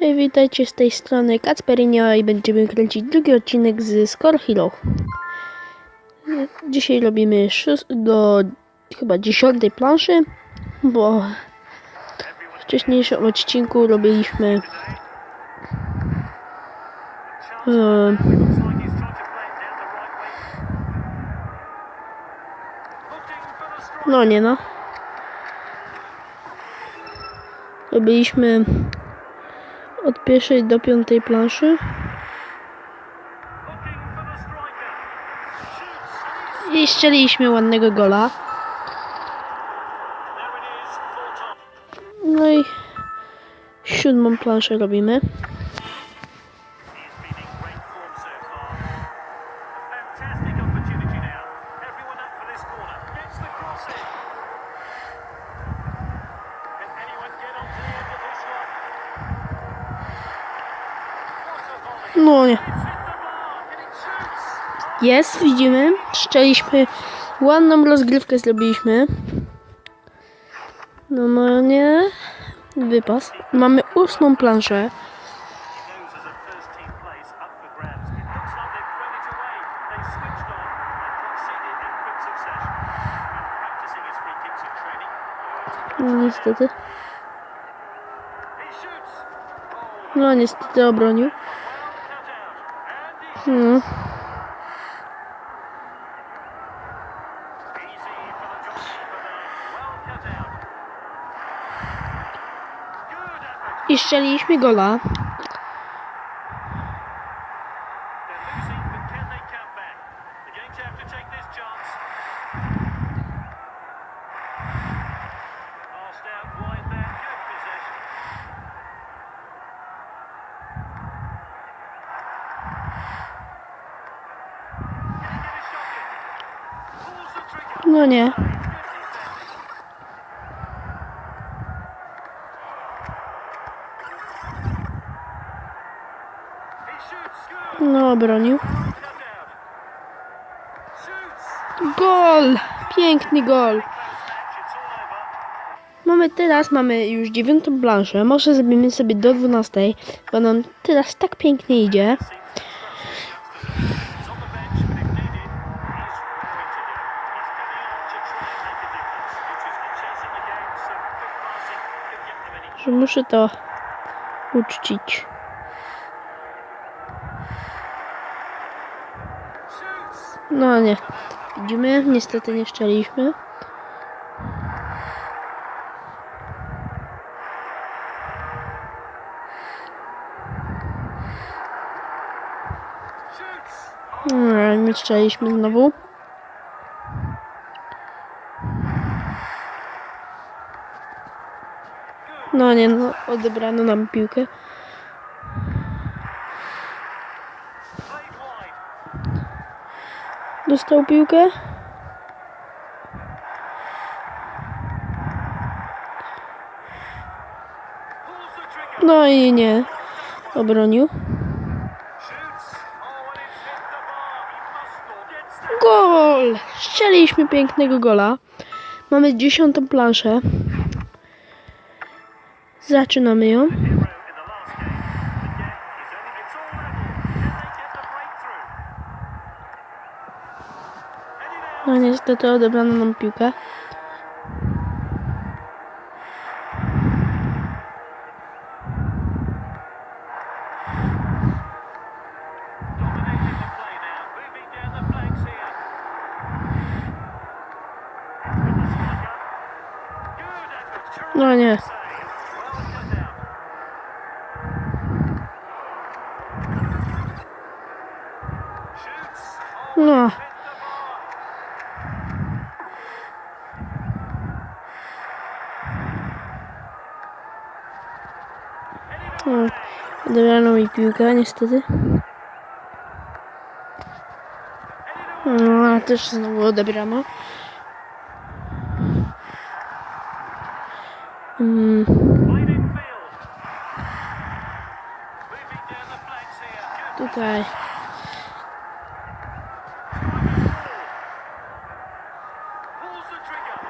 Witajcie z tej strony Kacperinio i będziemy kręcić drugi odcinek z Score Hero. Dzisiaj robimy do chyba dziesiątej planszy, bo w wcześniejszym odcinku robiliśmy e, no nie no robiliśmy od pierwszej do piątej planszy i strzeliśmy ładnego gola. No i siódmą planszę robimy. Jest, widzimy. Strzeliśmy. Ładną rozgrywkę zrobiliśmy. No, no nie. Wypas. Mamy ósmą planszę. Those as a first team place Pulls the trigger. No nie. No. Shoots. Gol! Piękny gol. Mamy teraz, mamy już dziewiątą planszę. Może zrobimy sobie do 12, bo nam teraz tak pięknie idzie. He's on the bench, No nie. Widzimy, niestety nie szczeliśmy. No, nie strzeliśmy znowu. No nie, no odebrano nam piłkę. Dostał piłkę. No i nie. Obronił. Gol! Strzeliśmy pięknego gola. Mamy dziesiątą planszę. Zaczynamy ją. No niestety odebrano nam piłkę. Dominating the Away. Odebrano mi piłkę niestety. No, a też znowu odebrano. Mm. Good tutaj.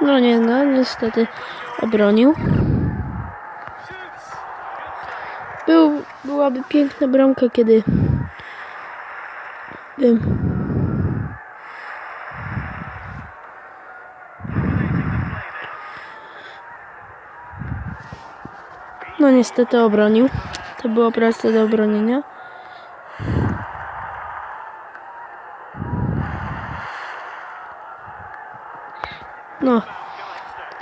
No nie, no niestety obronił. Byłaby piękna bramka, kiedy bym no niestety obronił. To było proste do obronienia. No,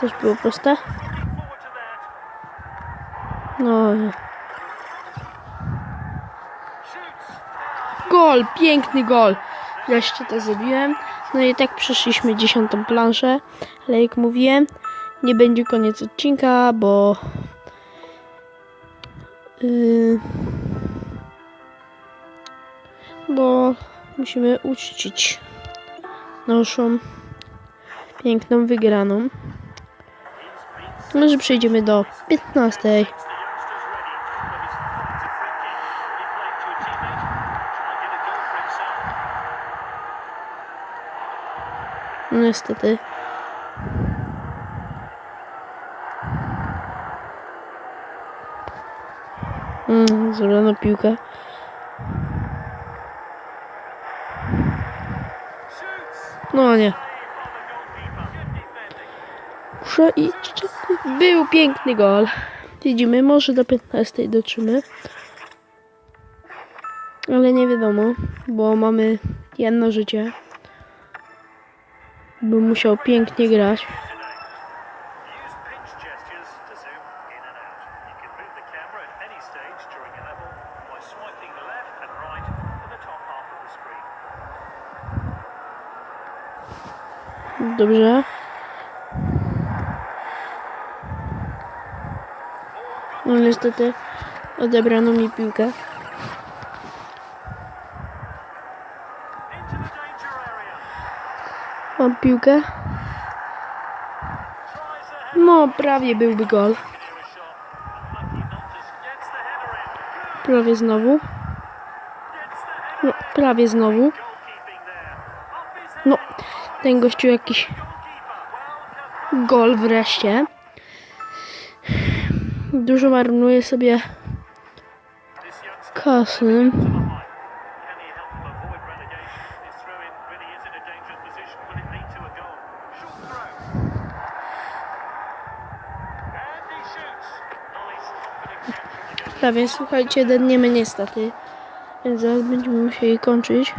też było proste. No, Gol, piękny gol. Wreszcie to zrobiłem. No i tak przeszliśmy dziesiątą planszę, ale jak mówiłem, nie będzie koniec odcinka, bo yy, bo musimy uczcić naszą piękną wygraną. Może przejdziemy do 15. No, Niestety. Mm, zrobiono piłkę. No nie. Defending. Przejdźcie. Był piękny gol. Widzimy, może do 15 dotrzymy. Ale nie wiadomo, bo mamy jedno życie. By musiał pięknie grać. Use pinch gestures to zoom in Mam piłkę. No, prawie byłby gol. Prawie znowu. No, prawie znowu. No, ten gościu jakiś gol wreszcie. Dużo marnuje sobie kasy. A więc słuchajcie, dedniemy niestety. Więc zaraz będziemy musieli kończyć.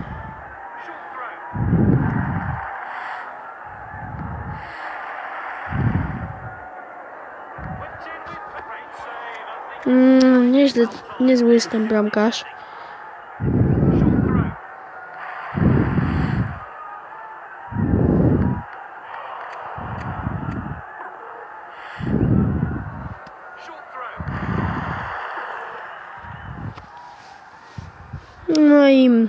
Mm, nieźle, niezły jest ten bramkarz. No i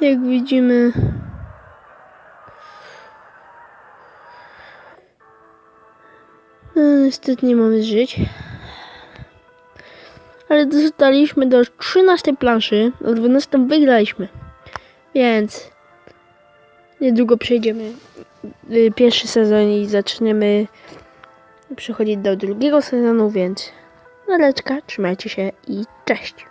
jak widzimy no, niestety nie mamy żyć. Ale dostaliśmy do 13 planszy, a 12 wygraliśmy. Więc niedługo przejdziemy y, pierwszy sezon i zaczniemy przechodzić do drugiego sezonu, więc nareczka, trzymajcie się i cześć.